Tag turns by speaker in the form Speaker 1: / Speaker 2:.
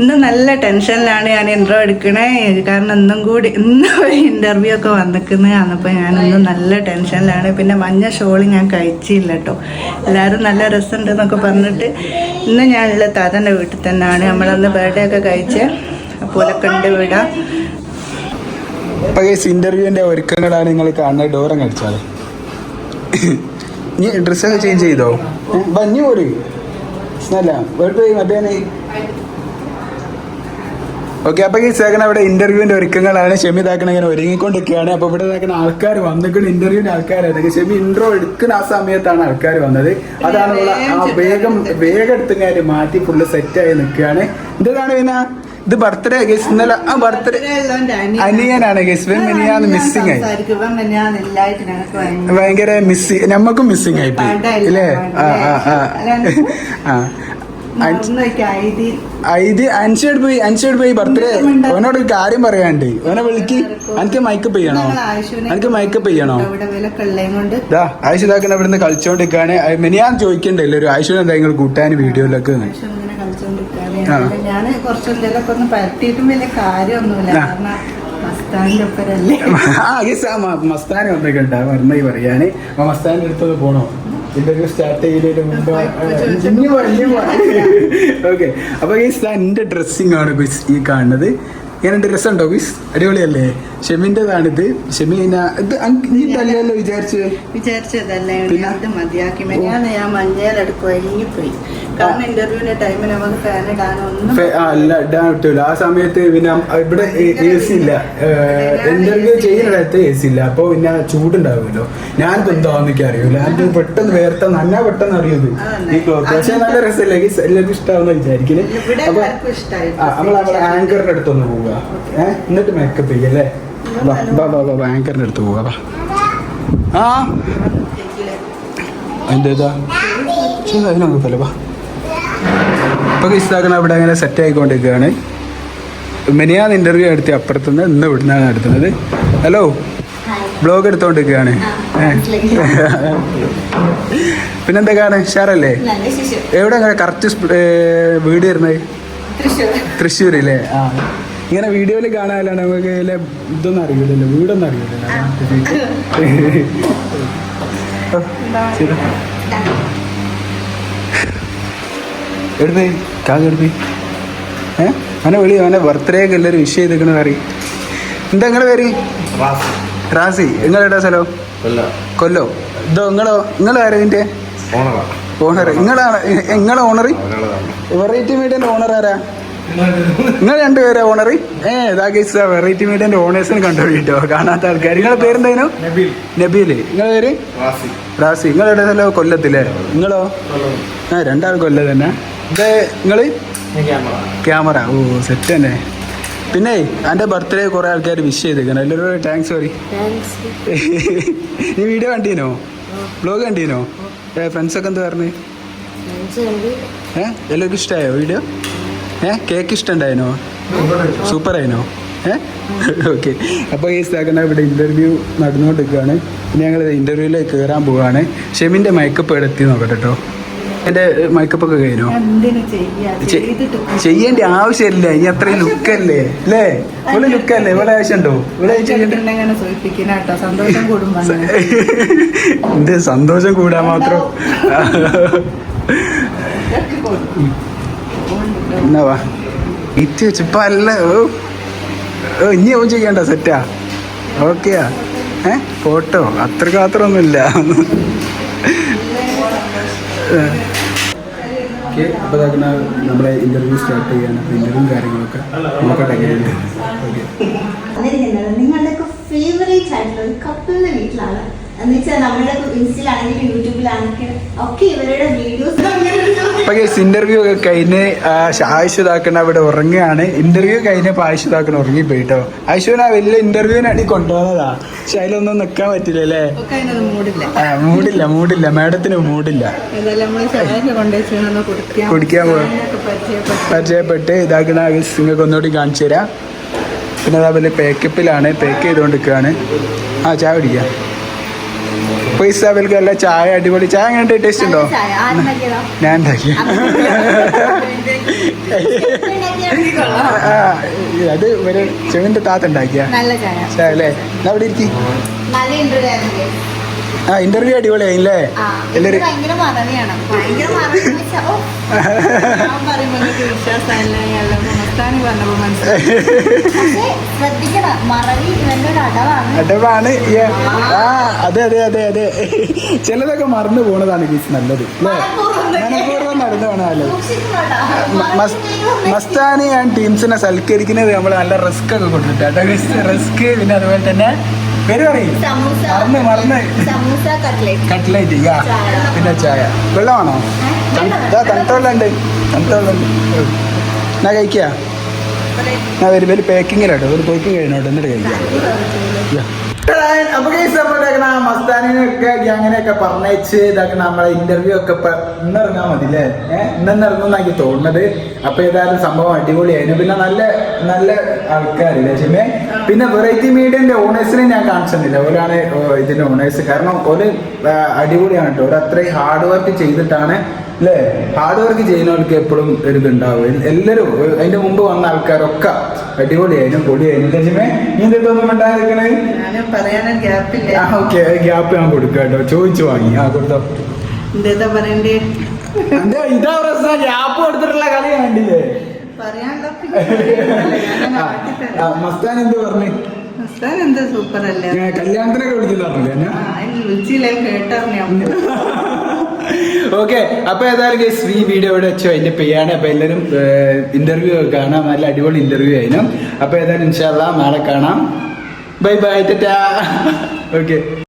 Speaker 1: ഇന്ന് നല്ല ടെൻഷനിലാണ് ഞാൻ ഇൻട്രോ എടുക്കണേ. കാരണം ഇന്നും കൂടി ഇന്ന് ഒരു ഇന്റർവ്യൂ ഒക്കെ വന്നിക്കുന്നത് അന്നപ്പോൾ ഞാൻ ഇന്ന് നല്ല ടെൻഷനിലാണ്. പിന്നെ മഞ്ഞ ഷോൾ ഞാൻ കഴിച്ചില്ല കേട്ടോ എല്ലാവരും നല്ല രസമുണ്ട് എന്നൊക്കെ പറഞ്ഞിട്ട് ഇന്ന് ഞാനുള്ള താതന്റെ വീട്ടിൽ തന്നെയാണ്. നമ്മളന്ന് ബർത്ത്ഡേ ഒക്കെ കഴിച്ച് അപ്പോൾ ഉണ്ട് വിടാം
Speaker 2: ഇന്റർവ്യൂവിന്റെ ഒരുക്കങ്ങളാണ് നിങ്ങൾ കാണുന്നത്. ഡോറം കളിച്ചാൽ നീ ഡ്രസ്സൊക്കെ ചേഞ്ച് ചെയ്തോ? ബഞ്ഞു പോര്. അല്ല വേർഡ് പോയി മറ്റേ ഓക്കെ അപ്പൊ ഈ സേഖന അവിടെ ഇന്റർവ്യൂവിന്റെ ഒരുക്കങ്ങളാണ്. ഷെമി ഇതാക്കണ ഇങ്ങനെ ഒരുങ്ങിക്കൊണ്ടിരിക്കുകയാണ്. അപ്പൊ ഇവിടെ ഇതാക്കുന്ന ആൾക്കാർ വന്നിട്ടുണ്ട് ഇന്റർവ്യൂവിന്റെ ആൾക്കാരായിരുന്നു ഷെമി ഇൻട്രോ എടുക്കുന്ന ആ സമയത്താണ് ആൾക്കാർ വന്നത്. അതാണ് ആ വേഗം വേഗം എടുത്ത് കാര്യം മാറ്റി ഫുള്ള് സെറ്റ് ആയി നിൽക്കുകയാണ്. എന്താണ് പിന്നെ ഇത് ബർത്ത്ഡേ ഗസ് ഇന്നലെ ആ ബർത്ത്ഡേ അനിയനാണ്. ഗസ് മിനിയാന്ന് മിസ്സിങ് ആയി. ഭയങ്കര മിസ്സിങ് നമ്മക്കും മിസ്സിങ് ആയി പോയി ഇല്ലേ? ആ ആ ആ. ആ. ഇത് അൻഷോട് പോയി അൻഷോട് പോയി ബർത്ത്ഡേ. അവനോട് ഒരു കാര്യം പറയാണ്ട് അവനെ വിളിക്ക്. എനിക്ക് മൈക്കപ്പ് ചെയ്യണോ? എനിക്ക് മൈക്കപ്പ് ചെയ്യണോ? ദാ ആയിഷ ഇതാക്കണ ഇവിടുന്ന് കളിച്ചോണ്ടിരിക്കാണ്. മിനിയാൻ ചോദിക്കണ്ടല്ലോ ഒരു ആയിഷ എന്താ നിങ്ങൾ കൂട്ടാൻ വീഡിയോയിലൊക്കെ.
Speaker 1: ഞാൻ കുറച്ച് എന്തെങ്കിലുമൊക്കെ ഒന്ന് പരത്തിയിട്ടും വലിയ കാര്യമൊന്നുമില്ല. കാരണം മസ്താനിന്റെ ഒപ്പരല്ലേ?
Speaker 2: ആ ഗസ് ആ മ- മസ്താനി വന്നൊക്കെ ഉണ്ടാ പറഞ്ഞ പറയാണ് അപ്പൊ മസ്താന്റെ അടുത്തത് പോണോ? ഇന്റർവ്യൂ സ്റ്റാർട്ട് ചെയ്യുന്നതിന് മുമ്പ് ഓക്കെ അപ്പൊ ഗീസ് എന്റെ ഡ്രസ്സിംഗ് ആണ് ഗുസ് ഈ കാണുന്നത്. ഇങ്ങനെ ഡ്രസ് ഉണ്ടോ ഗുസ് അടിപൊളിയല്ലേ? ഷെമിന്റെതാണിത് ഷെമി ഇത് നീ തല്ലല്ലോ വിചാരിച്ചു
Speaker 1: വിചാരിച്ചതല്ലേ? മതിയാക്കി. ഞാൻ ഞാൻ പോയി. കാരണം ഇന്റർവ്യൂവിന്റെ ടൈമിൽ നമുക്ക് ഫാൻ ഇടാനൊന്നും
Speaker 2: ഫെ- ആ, അല്ല ഇടാൻ പറ്റൂല. ആ സമയത്ത് പിന്നെ ഇവിടെ എ സി ഇല്ല. ഇന്റർവ്യൂ ചെയ്യുന്നിടത്ത് എ സി ഇല്ല. അപ്പൊ പിന്നെ ചൂടുണ്ടാവുമല്ലോ. ഞാൻ എന്താന്നൊക്കെ അറിയൂല. ഞാൻ പെട്ടെന്ന് വേർത്ത നന്നാ പെട്ടെന്ന് അറിയത് ഈ ക്ലോത്ത് പക്ഷെ നല്ല രസമല്ല എല്ലാവർക്കും ഇഷ്ടമാവുന്ന
Speaker 1: വിചാരിക്കുന്നു
Speaker 2: അപ്പൊ നമ്മൾ അവിടെ ആങ്കറിന്റെ അടുത്തൊന്ന് പോവുക. ഏഹ് എന്നിട്ട് മേക്കപ്പ് ചെയ്യല്ലേ? അല്ലേ ആങ്കറിന്റെ അടുത്ത് പോവുക എന്താ ആ എന്തേതാ ശരി അതിനൊന്നുമില്ല വാ. ഇപ്പൊ ഇസ്താക്കണ അവിടെ അങ്ങനെ സെറ്റ് ആയിക്കൊണ്ടിരിക്കുകയാണ്. മിനിയാന്ന് ഇന്റർവ്യൂ എടുത്തി അപ്പുറത്തുനിന്ന് ഇന്ന് ഇവിടുന്നാണ് എടുക്കുന്നത് ഹലോ ബ്ലോഗ് എടുത്തോണ്ടിരിക്കുകയാണ്. പിന്നെന്തൊക്കെയാണ്? ഷാറല്ലേ എവിടെ അങ്ങനെ കറക്റ്റ് വീട് വരുന്നത്? തൃശ്ശൂരില്ലേ? ആ. ഇങ്ങനെ വീഡിയോയിൽ കാണാനാണ് നമുക്ക് ഇതിലെ ഇതൊന്നും അറിയില്ലല്ലോ വീടൊന്നും അറിയില്ലല്ലോ. എടുത്തേ കാക്ക് എടുത്ത്. ഏ? അവനെ വിളി അവനെ ബർത്ത്ഡേ ഒക്കെ എല്ലാവരും വിഷ് ചെയ്തേക്കണ കറി എന്താ നിങ്ങളെ പേര്? റാസി. നിങ്ങളുടെ സ്ഥലം? കൊല്ലോ. ഇതോ നിങ്ങളോ നിങ്ങളോ ആരാ ഇതിന്റെ ഓണർ നിങ്ങളാണ് നിങ്ങളെ ഓണർ വെറൈറ്റി മീഡിയന്റെ ഓണർ ആരാ? നിങ്ങൾ രണ്ടുപേരാ ഓണർ ഏ ഇതാ കേസ് വെറൈറ്റി മീഡിയന്റെ ഓണേഴ്സിനെ കണ്ടുപിടിട്ടോ കാണാത്ത ആൾക്കാർ നിങ്ങളെ പേരെന്തായിരുന്നു നബീൽ. നിങ്ങളെ പേര്? റാസി. നിങ്ങളെവിടെ സ്ഥലം? കൊല്ലത്തില്ലേ നിങ്ങളോ? ആ രണ്ടാൾ കൊല്ലം തന്നെ. ഇത് നിങ്ങൾ? ക്യാമറ. ഓ സെറ്റ് തന്നെ. പിന്നെ എന്റെ ബർത്ത്ഡേ കുറേ ആൾക്കാർ വിഷ് ചെയ്തേക്കണം. എല്ലാവരും താങ്ക്സ് സോറി നീ വീഡിയോ കണ്ടീനോ? ബ്ലോഗ് കണ്ടീനോ? ഫ്രണ്ട്സ് ഫ്രണ്ട്സൊക്കെ എന്താ പറഞ്ഞു? ഏ എല്ലാവർക്കും ഇഷ്ടമായോ വീഡിയോ ഏ കേക്ക് ഇഷ്ടമുണ്ടായിനോ സൂപ്പർ ആയിനോ? ഏ? ഓക്കെ അപ്പോൾ ഈ സ്ഥലം ഇവിടെ ഇന്റർവ്യൂ നടന്നുകൊണ്ടിരിക്കുകയാണ്. ഇനി ഞങ്ങൾ ഇന്റർവ്യൂവിലേക്ക് കയറാൻ പോവുകയാണ് ഷെമിന്റെ മയക്കപ്പ് എടുത്തി നോക്കട്ടെ കേട്ടോ എന്റെ മേക്കപ്പ് ഒക്കെ കഴിഞ്ഞോ? ചെയ്യേണ്ട ആവശ്യമില്ല. ഇനി അത്രയും ലുക്കല്ലേ അല്ലേ? ഇവിടെ ലുക്കല്ലേ ഇവിടെ ആവശ്യമുണ്ടോ? ഇവിടെ
Speaker 1: സന്തോഷം
Speaker 2: എന്റെ കൂടാൻ മാത്രം? എന്നാവാ ഇറ്റ് വെച്ചപ്പോ അല്ല ഇനി ഓൻ ചെയ്യണ്ട സെറ്റാ ഓക്കെയാ ഏ? ഫോട്ടോ അത്ര മാത്രമൊന്നുമില്ല. അപ്പോൾ നമ്മുടെ ഇന്റർവ്യൂ സ്റ്റാർട്ട് ചെയ്യാണ് ഇന്റർവ്യൂ കാര്യങ്ങളൊക്കെ നോക്കട്ടെ എങ്ങനെയുണ്ട് ഓക്കെ.
Speaker 3: നിങ്ങളുടെയൊക്കെ ഫേവറേറ്റ് ആയിട്ടുള്ള ഒരു കപ്പിളിന്റെ വീട്ടിലാണ് എന്ന് വെച്ചാൽ നമ്മുടെ ഇൻസ്റ്റയിലാണെങ്കിലും യൂട്യൂബിലാണെങ്കിലും ഒക്കെ ഇവരുടെ വീഡിയോസ്
Speaker 2: ഇന്റർവ്യൂ ഒക്കെ കഴിഞ്ഞ് ആയുഷ് ഇതാക്കണ അവിടെ ഉറങ്ങുകയാണ്. ഇന്റർവ്യൂ കഴിഞ്ഞ ആയുഷ് ഉറങ്ങി പോയിട്ടോ കേട്ടോ ആയുഷുവിനെ വലിയ ഇന്റർവ്യൂവിനടി കൊണ്ടുപോകുന്നതാ. പക്ഷെ അതിലൊന്നും നിക്കാൻ പറ്റില്ല അല്ലേ
Speaker 1: ഒക്കെ അതിനൊന്നും മൂടില്ല.
Speaker 2: ആ, മൂടില്ല മൂടില്ല. മാഡത്തിന് മൂടില്ല.
Speaker 1: കുടിക്കാൻ പരിചയപ്പെട്ടു.
Speaker 2: പരിചയപ്പെട്ട് ഇതാക്കണ നിങ്ങൾക്ക് ഒന്നുകൂടി കാണിച്ചു തരാം പിന്നെ അതേപോലെ പേക്കപ്പിലാണ് പേക്ക് ചെയ്തുകൊണ്ടിരിക്കുകയാണ്. ആ ചായ കുടിക്കാം. പൈസ അവർക്ക് നല്ല ചായ അടിപൊളി ചായ അങ്ങനെ ടേസ്റ്റ് ഉണ്ടോ? ഞാൻ ഉണ്ടാക്കിയ അത് ഒരു ചെവിന്റെ താത്ത ഉണ്ടാക്കിയ.
Speaker 3: ചായ.
Speaker 2: അല്ലേ എന്നാ അവിടെ ഇരിക്കി. ആ ഇന്റർവ്യൂ
Speaker 3: അടിപൊളിയായി അല്ലേ
Speaker 2: എല്ലാരും
Speaker 3: ഭയങ്കര
Speaker 1: ഞാൻ പറഞ്ഞപ്പോൾ മനസ്സിലായി
Speaker 3: അടവാണ്.
Speaker 2: ആ അതെ അതെ അതെ അതെ. ചിലതൊക്കെ മറന്നു പോണതാണ് ഗീസ് നല്ലത്
Speaker 3: മനഃപൂർവം.
Speaker 2: മസ്താനി ആൻഡ് ടീംസിനെ സൽക്കരിക്കുന്നത്. നമ്മൾ നല്ല റിസ്ക് ഒക്കെ കൊടുത്തിട്ട്. റിസ്ക് പിന്നെ അതുപോലെ തന്നെ പേര് പറയും. മറന്ന് മറന്ന്.
Speaker 3: കട്ട്ലേറ്റ്
Speaker 2: യാ. പിന്നെ ചായ. വെള്ളമാണോ? ഇതാ തണുത്തോളുണ്ട് തണുത്തോളുണ്ട് എന്നാ കഴിക്കുക ഞാൻ ഒരു വലിയ പാക്കിങ്ങിലാട്ടോ ഒരു തോക്കും കഴിഞ്ഞോട്ട് എന്നിട്ട് കഴിക്കാം. അപ്പൊ മസ്താനിനൊക്കെ അങ്ങനെയൊക്കെ പറഞ്ഞയച്ച് ഇതാക്കണ നമ്മളെ ഇന്റർവ്യൂ ഒക്കെ ഇപ്പൊ ഇന്നിറങ്ങാൻ മതി അല്ലേ ഇന്നിറങ്ങുന്ന എനിക്ക് തോന്നുന്നത്. അപ്പൊ ഏതായാലും സംഭവം അടിപൊളിയായിരുന്നു. പിന്നെ നല്ല നല്ല ആൾക്കാരില്ലേ ക്ഷമേ പിന്നെ വെറൈറ്റി മീഡിയന്റെ ഓണേഴ്സിനെ ഞാൻ കാണിച്ചിട്ടില്ല ഓരാണ് ഇതിന്റെ ഓണേഴ്സ് കാരണം ഒരു അടിപൊളിയാണ് കേട്ടോ ഒരു അത്രയും ഹാർഡ് വർക്ക് ചെയ്തിട്ടാണ് അല്ലേ ഹാർഡ് വർക്ക് ചെയ്യുന്നവർക്ക് എപ്പോഴും ഒരു ഇതുണ്ടാവും. എല്ലാവരും അതിന്റെ മുമ്പ് വന്ന ആൾക്കാരൊക്കെ അടിപൊളിയായിരുന്നു പൊടിയായിരുന്നു ലക്ഷ്മേ നീ എന്തൊന്നും ഉണ്ടായിരിക്കണേ ആ ഓക്കെ ഗ്യാപ്പ് ഞാൻ കൊടുക്കാം കേട്ടോ ചോദിച്ചു വാങ്ങി. ആ കൊടുത്തോ.
Speaker 1: എന്താ പറയണ്ടേ?
Speaker 2: ഇതാ പ്രശ്നം? ഗ്യാപ്പ് കൊടുത്തിട്ടുള്ള കളി കണ്ടില്ലേ? മസ്താൻ എന്ത് പറഞ്ഞു?
Speaker 1: മസ്താൻ എന്താ സൂപ്പർ അല്ലേ
Speaker 2: കല്യാണത്തിനൊക്കെ
Speaker 1: വിളിച്ചില്ലേ കേട്ടറിഞ്ഞു
Speaker 2: ഓക്കെ അപ്പൊ ഏതായാലും guys, ഈ വീഡിയോ ഇവിടെ വെച്ചോ അതിന്റെ പേയാണ് അപ്പൊ എല്ലാവരും ഇന്റർവ്യൂ കാണാം. നല്ല അടിപൊളി ഇന്റർവ്യൂ ആയിരുന്നു. അപ്പൊ ഏതായാലും ഇൻഷാല്ല നാളെ കാണാം. ബൈ ബൈ ടാ ഓക്കെ